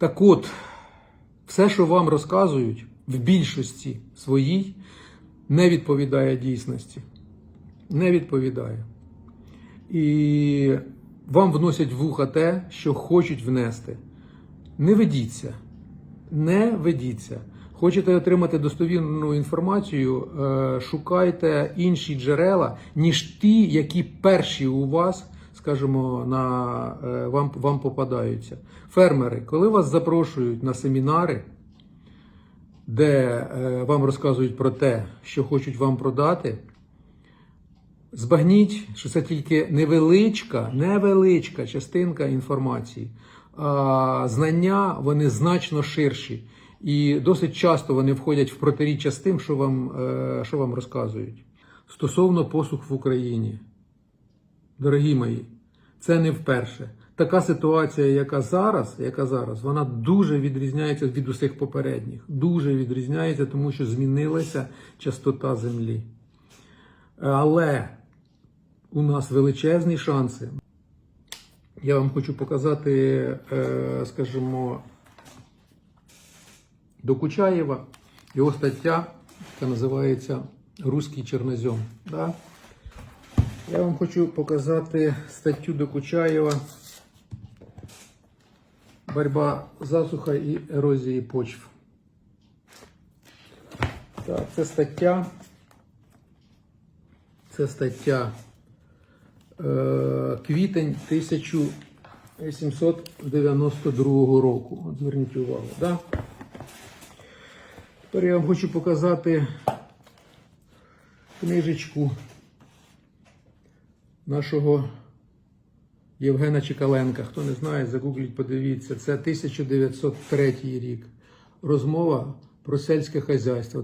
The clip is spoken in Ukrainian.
Так от, все, що вам розказують, в більшості своїй не відповідає дійсності. Не відповідає. І вам вносять в вуха те, що хочуть внести. Не ведіться. Не ведіться. Хочете отримати достовірну інформацію, е, шукайте інші джерела, ніж ті, які перші у вас, скажімо, на, е, вам, вам попадаються. Фермери, коли вас запрошують на семінари, де е, вам розказують про те, що хочуть вам продати, Збагніть, що це тільки невеличка, невеличка частинка інформації. А знання вони значно ширші. І досить часто вони входять в протиріччя з тим, що вам, е, що вам розказують. Стосовно посух в Україні, дорогі мої, це не вперше. Така ситуація, яка зараз, яка зараз, вона дуже відрізняється від усіх попередніх. Дуже відрізняється, тому що змінилася частота землі. Але у нас величезні шанси. Я вам хочу показати, е, скажімо, Докучаєва, його стаття, яка називається Руський чорнозем. Да? Я вам хочу показати статтю Докучаєва Борьба засуха і ерозії почв. Так, це стаття. Це стаття е, квітень 1892 року. От зверніть увагу. Да? Тепер я вам хочу показати книжечку нашого Євгена Чекаленка. Хто не знає, загугліть, подивіться. Це 1903 рік. Розмова про сельське хазяйство.